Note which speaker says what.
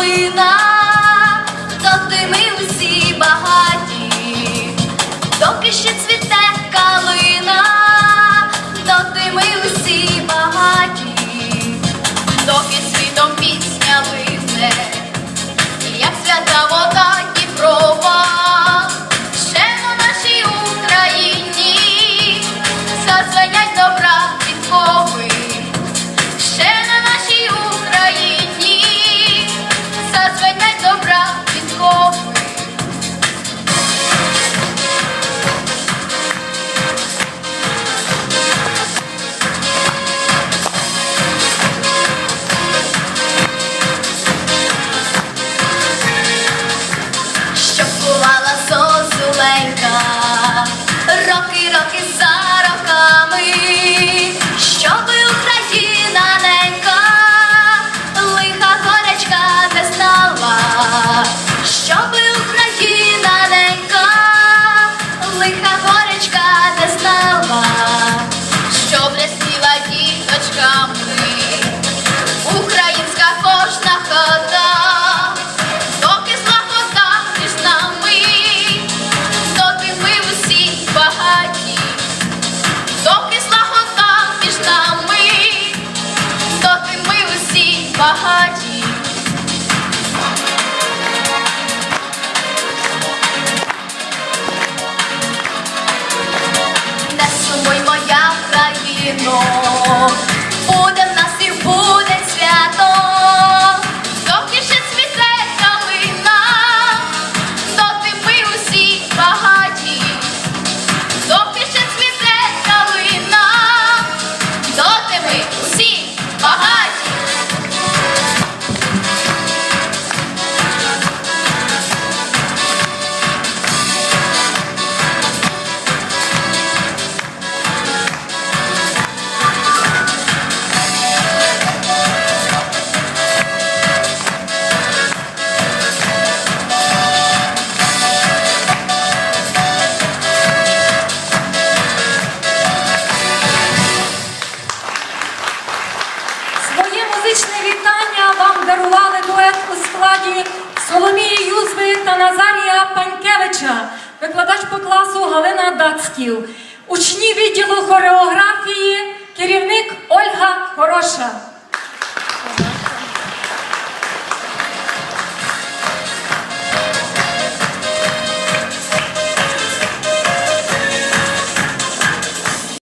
Speaker 1: новина. I'll посаді Соломії Юзви та Назарія Панькевича, викладач по класу Галина Дацків, учні відділу хореографії, керівник Ольга Хороша.